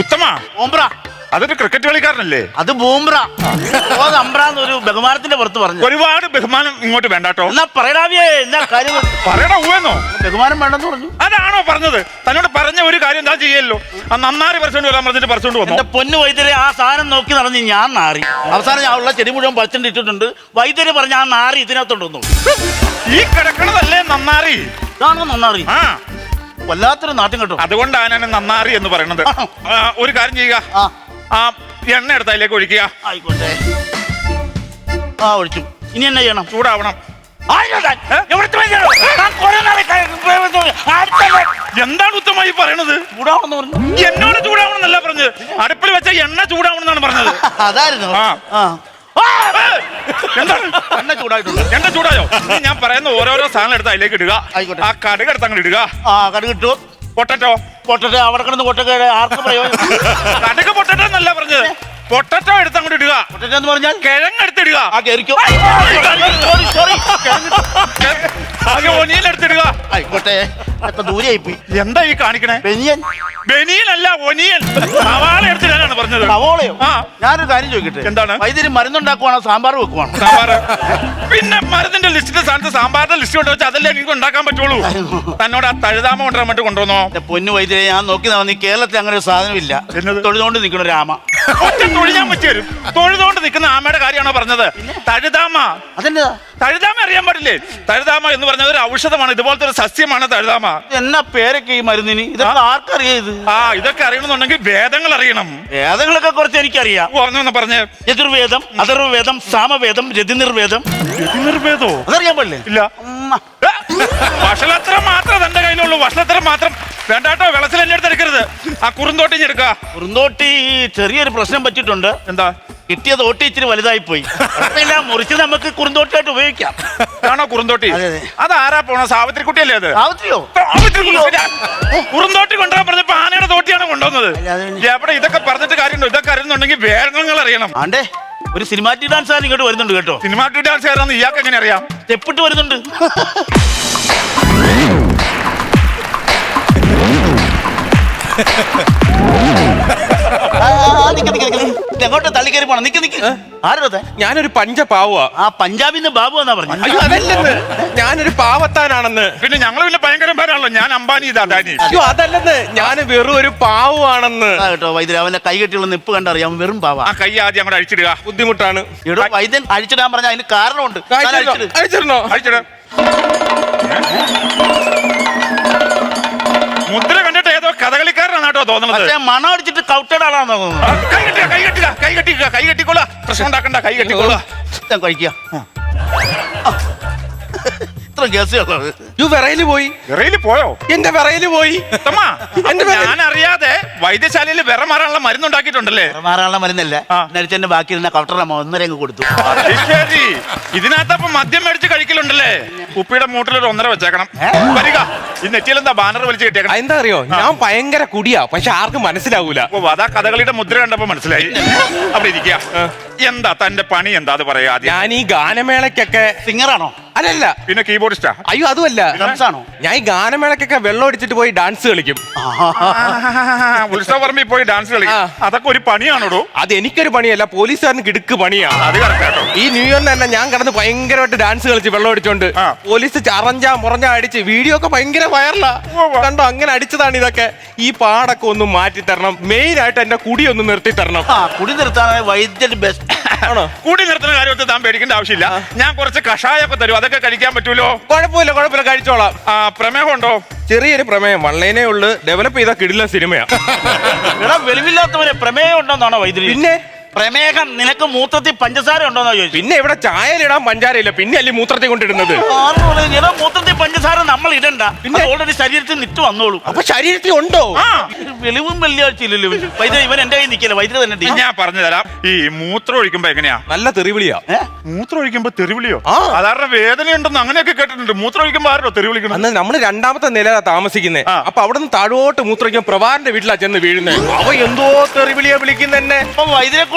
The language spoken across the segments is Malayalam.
ഉത്തമ. ഓംബ്ര അതൊരു ക്രിക്കറ്റ് കളിക്കാരനല്ലേ? അത് ബൂംബ്ര ഒരു ബഹുമാനത്തിന്റെ പുറത്ത് പറഞ്ഞു. ഒരുപാട് ബഹുമാനം ഇങ്ങോട്ട് വേണ്ടാട്ടോ എന്നാ പറയടാവിയേ എന്നാ കാര്യം പറയണ ഊവെന്നോ ബഹുമാനം വേണ്ടെന്ന് പറഞ്ഞു. അതാണോ പറഞ്ഞത്? തന്നോട് പറഞ്ഞ ഒരു കാര്യം എന്താ ചെയ്യല്ലോ. ആ നന്നാരി പറിച്ചോണ്ട് വരാൻ പറഞ്ഞിട്ട് പറിച്ചോണ്ട് വന്നു? എന്റെ പൊന്നു വൈദ്യരെ ആ സാധനം നോക്കി നടന്ന് ഞാൻ നാറി. അവസാനം ഞാൻ ഉള്ള ചെടി മുഴുവൻ പറിച്ചിട്ട് ഇട്ടിട്ടുണ്ട്. വൈദ്യര് പറഞ്ഞ ആ നാറി ഇതിനകത്തോണ്ട് ഈ കിടക്കണതല്ലേ നന്നാറി ഇതാണോ നന്നാറി? ആ. വല്ലാത്തൊരു നാട്ടം കേട്ടോ. അതുകൊണ്ടാണ് ഞാൻ നന്നാറി എന്ന് പറയുന്നത് ആ, ഒരു കാര്യം ചെയ്യുക. ആ. ആ എണ്ണ എടുത്ത് അതിലേക്ക് ഒഴിക്കുക. ആയിക്കോട്ടെ. ആ ഒഴിച്ചു. ഇനി എന്നാ ചെയ്യണം? ചൂടാവണം. ആയിക്കോട്ടെ. എവിടുത്തെ വൈദ്യരോ? ഞാൻ കുറേ നാളെ കഴി- അടുത്തല്ല. എന്താണ് ഉത്തമായി പറയണത്? ചൂടാവണമെന്ന് പറഞ്ഞു. എന്നോട് ചൂടാവണമെന്നല്ല പറഞ്ഞത്. അടുപ്പിൽ വെച്ച എണ്ണ ചൂടാവണം എന്നാണ് പറഞ്ഞത്. അതായിരുന്നു. ആ. ആ. ഏയ്! ചൂടായിട്ടുണ്ട്. എണ്ണ ചൂടായോ? ഇനി ഞാൻ പറയുന്ന ഓരോരോ സാധനം എടുത്ത് അതിലേക്ക് ഇടുക. ആയിക്കോട്ടെ. ആ കടുക് എടുത്ത് അങ്ങോട്ട് ഇടുക. ആ കടുക് ഇട്ടു പൊട്ടറ്റോ? പൊട്ടറ്റോ അവിടെ കിടന്ന് പൊട്ടൊക്കെ ആർക്കും പ്രയോജനം കടുക് പൊട്ടറ്റോ എന്നല്ല പറഞ്ഞത്. പൊട്ടറ്റോ എടുത്ത് അങ്ങോട്ട് ഇടുക. പൊട്ടറ്റോ എന്ന് പറഞ്ഞാൽ കിഴങ്ങ് എടുത്തിടുക ആ കേറിക്കോ. സോറി സോറി ആയിക്കോട്ടെ ഇപ്പൊ ദൂരെയായി പോയി എന്താ ഈ കാണിക്കണേ? ബെനിയൻ? ബനിയൻ അല്ല ഒനിയൻ. സവാള എടുത്തിടാനാണ് പറഞ്ഞത്. സവോളയോ? ആ. ഞാനൊരു കാര്യം ചോദിക്കട്ടെ? എന്താണ്? വൈദ്യുതി മരുന്നുണ്ടാക്കുവാണോ സാമ്പാർ വെക്കുവാണോ? സാമ്പാർ പിന്നെ മരുന്നിന്റെ ലിസ്റ്റിന്റെ സ്ഥാനത്ത് സാമ്പാറിന്റെ ലിസ്റ്റ് കൊണ്ടു വെച്ചാൽ അതല്ലേ എനിക്ക് ഉണ്ടാക്കാൻ പറ്റുള്ളൂ. തന്നോട് ആ തഴുതാമ കൊണ്ടുവരാൻ വേണ്ടി കൊണ്ടുവന്നോ? പൊന്നു വൈദ്യുതി ഞാൻ നോക്കി നീ കേരളത്തിൽ അങ്ങനെ ഒരു സാധനമില്ല. ഇല്ല തൊഴുതുകൊണ്ട് നിൽക്കണ രാമ ഒറ്റ തൊഴിഞ്ഞാൻ പറ്റി വരും തൊഴുതുകൊണ്ട് നിൽക്കുന്ന ആമയുടെ കാര്യമാണോ പറഞ്ഞത്? തഴുതാമ. അതെന്താ? തഴുതാമ അറിയാൻ പാടില്ലേ? തഴുതാമ എന്ന് പറഞ്ഞത് ഒരു ഔഷധമാണ്. ഇതുപോലത്തെ ഒരു സസ്യമാണ് തഴുതാമ. എന്നാ പേരൊക്കെ ഈ മരുന്നിന്? ഇതൊക്കെ ആർക്കറിയാം ഇത്? ആ ഇതൊക്കെ അറിയണമെന്നുണ്ടെങ്കിൽ വേദങ്ങൾ അറിയണം. വേദങ്ങളൊക്കെ കുറച്ച് എനിക്കറിയാം. പറഞ്ഞു പറഞ്ഞേ. യജുർവേദം അഥർവവേദം സാമവേദം രതിനിർവേദം. നിർവേദോ അതറിയാൻ പാടില്ലേ? ഇല്ല. വഷളത്രം മാത്രം തന്റെ കയ്യിലുള്ളൂ. വഷളത്രം മാത്രം. വേണ്ടാട്ടോ വെളച്ചിൽ എന്റെ അടുത്ത് എടുക്കരുത് ആ കുറുന്തോട്ടിഞ്ഞ് എടുക്കുക കുറുന്തോട്ടി ചെറിയൊരു പ്രശ്നം പറ്റിയിട്ടുണ്ട്. എന്താ? കിട്ടിയത് ഓട്ടി ഇച്ചിരി വലുതായി പോയി. മുറിച്ച് നമുക്ക് കുറുന്തോട്ടിയായിട്ട് ഉപയോഗിക്കാം. ആണോ കുറുന്തോട്ടി? അത് ആരാ പോണ സാവിത്രി കുട്ടിയല്ലേ അത്? സാവിത്രിയോ? സാവിത്രി. കുറുന്തോട്ടി കൊണ്ടുവരാൻ പറഞ്ഞപ്പോ ആനയുടെ തോട്ടിയാണ് കൊണ്ടുവന്നത്. എവിടെ ഇതൊക്കെ പറഞ്ഞിട്ട് കാര്യമുണ്ടോ? ഇതൊക്കെ അറിയുന്നുണ്ടെങ്കിൽ വേദങ്ങൾ അറിയണം. ആണ്ടേ. ഒരു സിനിമാറ്റിക് ഡാൻസ് ആണ് ഇങ്ങോട്ട് വരുന്നുണ്ട് കേട്ടോ. സിനിമാറ്റിക് ഡാൻസ് ഇയാൾക്ക് എങ്ങനെ അറിയാം? സ്റ്റെപ്പിട്ട് വരുന്നുണ്ട് Ha ha. ഇത് എങ്ങോട്ട് തള്ളിക്കറി പോണം? നിക്ക് നിക്ക്. ആരുടെ ഞാനൊരു പഞ്ചപാവുക ആ പഞ്ചാബിന്റെ ബാബു എന്നാ പറഞ്ഞു. അയ്യോ അതല്ലെന്ന്. ഞാനൊരു പാവത്താനാണെന്ന്. പിന്നെ ഞങ്ങൾ പിന്നെ ഭയങ്കരന്മാരാണല്ലോ ഞാൻ അംബാനി ഇത് അദാനി അയ്യോ അതല്ലെന്ന്. ഞാൻ വെറും ഒരു പാവുവാണെന്ന്. ആ കേട്ടോ വൈദ്യുതി അവന്റെ കൈ കെട്ടിയുള്ള നിപ്പ് കണ്ടറിയാം. വെറും പാവ. ആ കൈ ആദ്യം അങ്ങോട്ട് അഴിച്ചിടുക. ബുദ്ധിമുട്ടാണ്. എടോ വൈദ്യൻ അഴിച്ചിടാൻ പറഞ്ഞ അതിന് കാരണമുണ്ട്? അഴിച്ചിട്. അയച്ചിരുന്നോ അഴിച്ചിട്. മുദ്ര ഏതോ തോന്നുന്നത് പക്ഷേ മണം അടിച്ചിട്ട് കൗട്ടഡ് ആളാണ് തോന്നുന്നു കൈ കെട്ടുക കൈ കെട്ടില്ല കൈ കെട്ടിക്കുക കൈ കെട്ടിക്കോളാ. പ്രശ്നം ഉണ്ടാക്കണ്ട കൈ കെട്ടിക്കോളാ. ഞാൻ കഴിക്കുക ഇത്ര ഗ്യാസ് യു വിറയിൽ പോയി. വിറയിൽ പോയോ? എന്റെ വിറയിൽ പോയി. ഞാൻ അറിയാതെ വൈദ്യശാലയിൽ വിറ മാറാനുള്ള മരുന്നുണ്ടാക്കിയിട്ടുണ്ടല്ലേ? മാറാനുള്ള മരുന്നല്ല. നരിച്ചെന്റെ ബാക്കി ഇരുന്ന കൗട്ടറമ്മ ഒന്നര അങ്ങ് കൊടുത്തു. ശരി. ഇതിനകത്തപ്പം മദ്യം മേടിച്ച് കഴിക്കലുണ്ടല്ലേ? കുപ്പിയുടെ മൂട്ടിലൊരു ഒന്നര വെച്ചേക്കണം. വരിക. ഈ നെറ്റിയിലെന്താ ബാനർ വലിച്ചു കിട്ടിയേക്കണം? എന്താ അറിയോ ഞാൻ ഭയങ്കര കുടിയാ. പക്ഷെ ആർക്കും മനസ്സിലാവൂല. ഓ അതാ കഥകളിയുടെ മുദ്ര കണ്ടപ്പോ മനസ്സിലായി. അവിടെ ഇരിക്കുക. എന്താ തന്റെ പണി? എന്താ അത് പറയാ ആദ്യം? ഞാൻ ഈ ഗാനമേളക്കൊക്കെ സിംഗറാണോ അല്ലല്ല. പിന്നെ കീബോർഡിസ്റ്റാ അയ്യോ അതുമല്ല. ഡാൻസാണോ ആണോ? ഞാൻ ഈ ഗാനമേളക്കൊക്കെ വെള്ളം അടിച്ചിട്ട് പോയി ഡാൻസ് കളിക്കും. ഉത്സവപറമ്പിൽ പോയി ഡാൻസ് കളിക്കും. ആ. അതൊക്കെ ഒരു പണിയാണോടോ? അത് എനിക്കൊരു പണിയല്ല പോലീസുകാരന് കിടുക്ക് പണിയാ. അത് ഈ ന്യൂ ഇയറിന് തന്നെ ഞാൻ കിടന്ന് ഭയങ്കരമായിട്ട് ഡാൻസ് കളിച്ച് വെള്ളം അടിച്ചോണ്ട് ആ. പോലീസ് ചറഞ്ച മുറഞ്ഞ അടിച്ച് വീഡിയോ ഒക്കെ ഭയങ്കര വൈറലാ ഉവ്വ. കണ്ടോ അങ്ങനെ അടിച്ചതാണ് ഇതൊക്കെ. ഈ പാടൊക്കെ ഒന്ന് മാറ്റി തരണം മെയിൻ ആയിട്ട് എന്റെ കുടി ഒന്ന് നിർത്തി തരണം ആ കുടി നിർത്താനാണ് വൈദ്യ ബെസ്റ്റ് ആണോ? കൂടി നിർത്തുന്ന കാര്യത്തിൽ താൻ പേടിക്കേണ്ട ആവശ്യമില്ല. ഞാൻ കുറച്ച് കഷായൊക്കെ തരും. അതൊക്കെ കഴിക്കാൻ പറ്റൂലോ? കുഴപ്പമില്ല കുഴപ്പമില്ല. കഴിച്ചോളാം. ആ പ്രമേഹം ഉണ്ടോ ചെറിയൊരു പ്രമേയം വള്ളേനെ ഉള്ളു. ഡെവലപ്പ് ചെയ്ത കിടില സിനിമയാ. എടാ വെളിവില്ലാത്തവരെ പ്രമേയം ഉണ്ടോന്നാണോ വൈദ്യുതി? പിന്നെ? പ്രമേഹം നിനക്ക് മൂത്രത്തിൽ പഞ്ചസാര ഉണ്ടോന്ന് ചോദിച്ചു പിന്നെ ഇവിടെ ചായയിലിടാൻ പഞ്ചാരയില്ല. പിന്നെ അല്ലേ മൂത്രത്തിൽ കൊണ്ടിടുന്നത്? മൂത്രത്തിൽ പഞ്ചസാര നമ്മൾ ഇടണ്ട. പിന്നെ? ഓൾറെഡി ശരീരത്തിൽ നിറ്റ് വന്നോളൂ. അപ്പൊ ശരീരത്തിൽ ഉണ്ടോ? വെളിവും വെള്ളിയാഴ്ച ഇല്ലല്ലോ വൈദ്യുതി ഇവൻ എന്റെ കയ്യിൽ നിൽക്കില്ല. വൈദ്യുതി തന്നെ ഞാൻ പറഞ്ഞു തരാം. ഈ മൂത്രം ഒഴിക്കുമ്പോ എങ്ങനെയാ? നല്ല തെറിവിളിയാ. മൂത്രം ഒഴിക്കുമ്പോ തെറിവിളിയോ? അതാരുടെ വേദന ഉണ്ടെന്ന് അങ്ങനെയൊക്കെ കേട്ടിട്ടുണ്ട്. മൂത്രം ഒഴിക്കുമ്പോ ആരോ തെറി വിളിക്കണം അന്ന് നമ്മൾ രണ്ടാമത്തെ നിലയിലാ താമസിക്കുന്നേ. ആ. അപ്പൊ അവിടെ നിന്ന് താഴോട്ട് മൂത്രം ഒഴിക്കുമ്പോൾ പ്രഭാറിന്റെ വീട്ടിലാ ചെന്ന് വീഴുന്നത്. അവ എന്തോ തെറിവിളിയാ വിളിക്കുന്നതന്നെ അപ്പൊ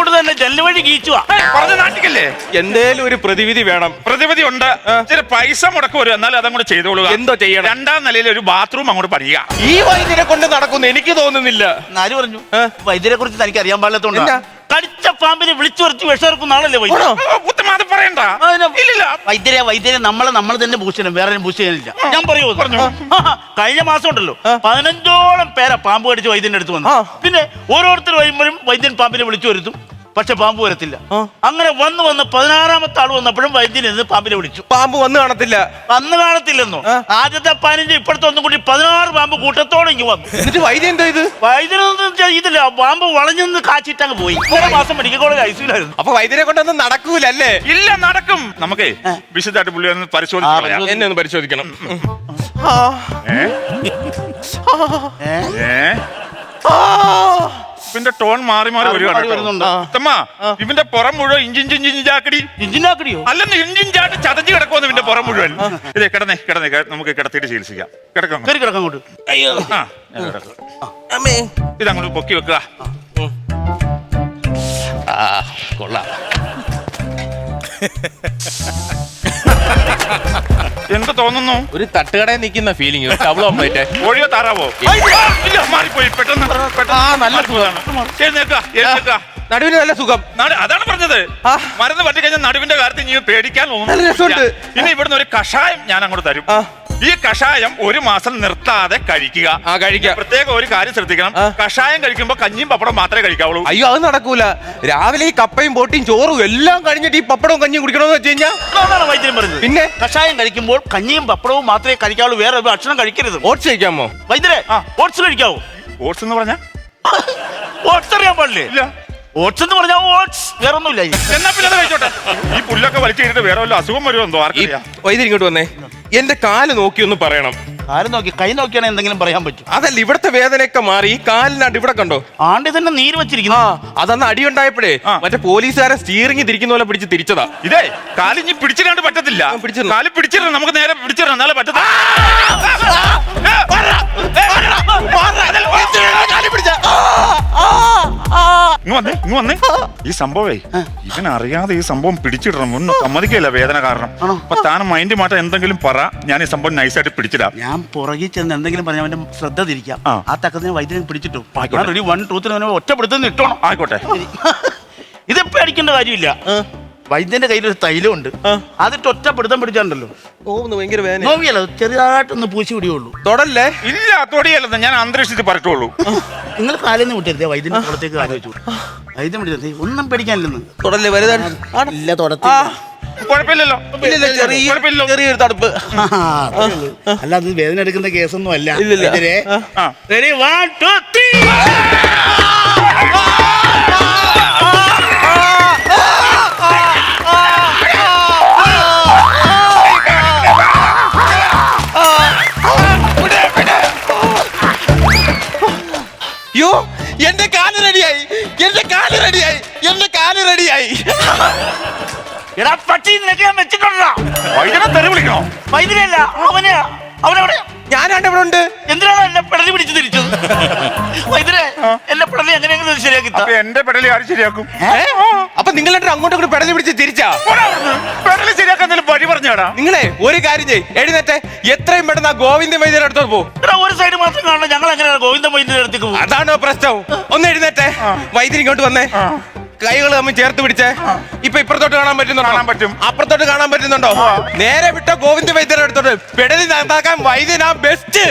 കൂടെ തന്നെ ജല്ല് വഴി ഗീച്ചുവാ പറഞ്ഞ നാട്ടിക്കല്ലേ? എന്തേലും ഒരു പ്രതിവിധി വേണം. പ്രതിവിധി ഉണ്ട്. ഇച്ചിരി പൈസ മുടക്കം വരും. എന്നാലും അതങ്ങോട്ട് ചെയ്തോളുക. എന്തോ ചെയ്യണം? രണ്ടാം നിലയിൽ ഒരു ബാത്റൂം അങ്ങോട്ട് പണിയുക. ഈ വൈദ്യരെ കൊണ്ട് നടക്കുന്നു. എനിക്ക് തോന്നുന്നില്ല. നാല് പറഞ്ഞു? വൈദ്യരെ കുറിച്ച് തനിക്ക് അറിയാൻ പാടില്ലാത്തോണ്ടാ. എന്നാ? കടിച്ച പാമ്പിനെ വിളിച്ചു വരുത്തി വിഷം ആളല്ലേ പറയണ്ട. ഇല്ലില്ല. വൈദ്യരെ വൈദ്യരെ നമ്മളെ നമ്മൾ തന്നെ ഭൂഷണം വേറെ ബൂസ്റ്റ് ഞാൻ പറയൂ പറഞ്ഞു. കഴിഞ്ഞ മാസം ഉണ്ടല്ലോ. പതിനഞ്ചോളം പേരെ പാമ്പ് കടിച്ച് വൈദ്യന്റെ അടുത്ത് വന്നു. പിന്നെ ഓരോരുത്തർ വരുമ്പോഴും വൈദ്യൻ പാമ്പിനെ വിളിച്ചു വരുത്തും. പക്ഷെ പാമ്പ് വരത്തില്ല. അങ്ങനെ വന്ന് വന്ന് പതിനാറാമത്തെ ആൾ വന്നപ്പോഴും വൈദ്യൻ എന്ന് പാമ്പിനെ വിളിച്ചു. പാമ്പ് വന്ന് കാണത്തില്ല. വന്ന് കാണത്തില്ലെന്നോ. ആദ്യത്തെ പതിനഞ്ച് ഇപ്പോഴത്തെ ഒന്നും കൂടി പതിനാറ് പാമ്പ് കൂട്ടത്തോടെ ഇങ്ങ് വന്നു. എന്നിട്ട് വൈദ്യൻ എന്താ ഇത്? വൈദ്യനൊന്നും ചെയ്തില്ല. പാമ്പ് വളഞ്ഞു നിന്ന് കാച്ചിട്ടങ്ങ് പോയി. ഇത്ര മാസം മെഡിക്കൽ കോളേജ് ഐസിയിലായിരുന്നു. അപ്പൊ വൈദ്യനെ കൊണ്ടൊന്നും നടക്കൂലല്ലേ ഇല്ല നടക്കും. നമുക്ക് വിശദമായിട്ട് പുള്ളി ഒന്ന് പരിശോധിക്കാം എന്നെ ഒന്ന് പരിശോധിക്കണം. ആ, ഏ? ഏ? ഏ? ആ. ഇവന്റെ ടോൺ മാറി മാറി മാറി വരുന്നുണ്ട്. ഇവന്റെ പുറം മുഴുവൻ ഇഞ്ചിഞ്ച് ചാക്കടി. ഇഞ്ചിനാക്കടിയോ അല്ലെന്ന് ഇഞ്ചിഞ്ചാട്ട് ചതഞ്ഞു കിടക്കുമെന്ന് ഇവന്റെ പുറം മുഴുവൻ. ഇതേ കിടന്നേ കിടന്നേ കിട- നമുക്ക് കിടത്തിട്ട് ചികിത്സിക്കാം. കിടക്കാം കയറി അയ്യോ. ആ ഞാൻ കിടക്കാം. അമ്മേ. ഇതങ്ങോട്ട് പൊക്കി വെക്കുക. ആ കൊള്ളാം. എന്ത് തോന്നുന്നു? ഒരു തട്ടുകടയിൽ നിൽക്കുന്ന ഫീലിംഗ് ഡബിൾ ഓംപ്ലേറ്റ് കോഴിയോ താറാവോ? ഇല്ല മാറിപ്പോയി. പെട്ടെന്ന് പെട്ടെന്ന്. ആ, നല്ല സുഖമാണ്. എഴുന്നേക്ക എഴുന്നേക്ക നടുവിന് നല്ല സുഖം. നടു- അതാണ് പറഞ്ഞത്. മരുന്ന് പറ്റിക്കഴിഞ്ഞാൽ നടുവിന്റെ കാര്യത്തിൽ നീ പേടിക്കാൻ നല്ല രസമുണ്ട്. ഇനി ഇവിടുന്ന് ഒരു കഷായം ഞാൻ അങ്ങോട്ട് തരും. ആ. ഈ കഷായം ഒരു മാസം നിർത്താതെ കഴിക്കുക. ആ കഴിക്കുക പ്രത്യേക ഒരു കാര്യം ശ്രദ്ധിക്കണം. കഷായം കഴിക്കുമ്പോ കഞ്ഞിയും പപ്പടം മാത്രമേ കഴിക്കാവുള്ളൂ. അയ്യോ അത് നടക്കൂല. രാവിലെ ഈ കപ്പയും ബോട്ടിയും ചോറും എല്ലാം കഴിഞ്ഞിട്ട് ഈ പപ്പടവും കഞ്ഞിയും കുടിക്കണമെന്ന് വെച്ച് കഴിഞ്ഞാൽ അതാണ് വൈദ്യൻ പറഞ്ഞത്. പിന്നെ? കഷായം കഴിക്കുമ്പോൾ കഞ്ഞിയും പപ്പടവും മാത്രമേ കഴിക്കാവുള്ളൂ വേറെ ഒരു ഭക്ഷണം കഴിക്കരുത്. ഓട്സ് കഴിക്കാമോ? വൈദ്യരെ ആ. ഓട്സ് കഴിക്കാവോ? ഓട്സ് എന്ന് പറഞ്ഞ? ഓട്സ് അറിയാൻ പാടില്ലേ? ഇല്ല. ഓട്സ് എന്ന് പറഞ്ഞാൽ ഓട്സ് വേറെ ഒന്നുമില്ല എന്നാ പിന്നെ കഴിച്ചോട്ടെ? ഈ പുല്ലൊക്കെ വലിച്ചു കഴിഞ്ഞിട്ട് വേറെ വല്ല അസുഖം വരുമോ എന്തോ? ഈ ആർക്കറിയാം ഇങ്ങോട്ട് വന്നേ. എന്റെ കാൽ നോക്കി ഒന്ന് പറയണം. ആരും നോക്കി കൈ നോക്കിയാണെങ്കിൽ എന്തെങ്കിലും പറയാൻ പറ്റും. അതല്ല ഇവിടത്തെ വേദനയൊക്കെ മാറി ഈ കാലിനാണ്ട് ഇവിടെ കണ്ടോ? ആണ്ടി തന്നെ നീര് ആ വെച്ചിരിക്കുന്നു അതന്ന് അടിയുണ്ടായപ്പോഴേ ആ. മറ്റേ പോലീസുകാരെ സ്റ്റീറിംഗ് തിരിക്കുന്ന പോലെ പിടിച്ച് തിരിച്ചതാ. ഇതേ കാലിഞ്ഞ് പിടിച്ചിടാണ്ട് പറ്റത്തില്ല. പിടിച്ചു പിടിച്ചിടണം. കാൽ പിടിച്ചിടണം നമുക്ക് നേരെ പിടിച്ചിടണം എന്നാലേ പറ്റത്തില്ല ഇങ്ങ് വന്നേ ഇങ്ങ് വന്നേ. ഈ സംഭവേ ഇവൻ അറിയാതെ ഈ സംഭവം പിടിച്ചിടണം. ഒന്നും സമ്മതിക്കില്ല വേദന കാരണം? അപ്പൊ താൻ മൈൻഡ് മാറ്റം എന്തെങ്കിലും പറ. ഞാൻ ഈ സംഭവം നൈസായിട്ട് പിടിച്ചിടാം. ഞാൻ പുറകിൽ ചെന്ന് എന്തെങ്കിലും പറഞ്ഞ അവന്റെ ശ്രദ്ധ തിരിക്കാം. ആ. തക്കത്തിന് വൈദ്യനെ പിടിച്ചിട്ടു. ഞാൻ റെഡി വൺ ടൂത്തിന് ഒറ്റപ്പെടുത്തുന്ന ഇട്ടോണം. ആയിക്കോട്ടെ. ഇതിപ്പോ അടിക്കേണ്ട കാര്യമില്ല. വൈദ്യന്റെ കയ്യിൽ ഒരു തൈലമുണ്ട്. അത് അതിട്ട് പിടുത്തം പിടിച്ചാണ്ടല്ലോ. ഓന്ന് ഭയങ്കര വേദന നോവിയല്ലോ ചെറുതായിട്ടൊന്ന് പൂശി പിടിയുള്ളൂ. തൊടല്ലേ? ഇല്ല തൊടിയല്ലെന്ന് ഞാൻ അന്തരീക്ഷത്തിൽ പറഞ്ഞോളൂ നിങ്ങൾ കാലൊന്നും വിട്ടരുതേ വൈദ്യന്റെ പുറത്തേക്ക് കാൽ വെച്ചു വൈദ്യം പിടിച്ചത് ഒന്നും പേടിക്കാനില്ലെന്ന്. തൊടല്ലേ വലുതാണ് ഇല്ല കുഴപ്പമില്ലല്ലോ. ചെറിയൊരു തടുപ്പ്. അല്ല അത് വേദന എടുക്കുന്ന കേസൊന്നും അല്ല. ഇല്ലില്ല. എന്റെ കാൽ റെഡിയായി. എന്റെ കാൽ റെഡിയായി. എടാ പട്ടി നിനക്ക് ഞാൻ വെച്ചിട്ടുണ്ടോ? വൈദ്യനെ തെറി വിളിക്കണോ? വൈദ്യനല്ല അവനെ അവനെവിടെ? ഞാനാണ്ട് ഇവിടെ ഉണ്ട് എന്തിനാണ് എന്നെ പെടലി പിടിച്ച് തിരിച്ചത്? വൈദ്യനെ എന്നെ പെടലി എങ്ങനെയെങ്കിലും ശരിയാക്കി എന്റെ പെടലി ആര് ശരിയാക്കും? അപ്പൊ നിങ്ങൾ രണ്ടും അങ്ങോട്ടും കൂടി പെടലി പിടിച്ച് തിരിച്ചാ പോടാ പെടലി ശരിയാക്കാൻ എന്തെങ്കിലും വഴി പറഞ്ഞാടാ? നിങ്ങളെ ഒരു കാര്യം ചെയ് എഴുന്നേറ്റ്. എത്രയും പെട്ടെന്ന് ആ ഗോവിന്ദ വൈദ്യരുടെ അടുത്തോട്ട് പോകും ഒരു സൈഡ് മാത്രം കാണണം. ഞങ്ങൾ എങ്ങനെയാണ് ഗോവിന്ദ വൈദ്യരുടെ അടുത്തേക്ക് പോകും അതാണോ പ്രശ്നം. ഒന്ന് എഴുന്നേറ്റ്. വൈദ്യൻ ഇങ്ങോട്ട് വന്നേ. കൈകൾ തമ്മിൽ ചേർത്ത് പിടിച്ചേ. ഇപ്പൊ ഇപ്പുറത്തോട്ട് കാണാൻ പറ്റുന്നുണ്ടോ? കാണാൻ പറ്റും. അപ്പുറത്തോട്ട് കാണാൻ പറ്റുന്നുണ്ടോ? നേരെ വിട്ട ഗോവിന്ദ വൈദ്യരുടെ അടുത്തോട്ട്. പെടലി നന്നാക്കാൻ വൈദ്യനാ ബെസ്റ്റ്.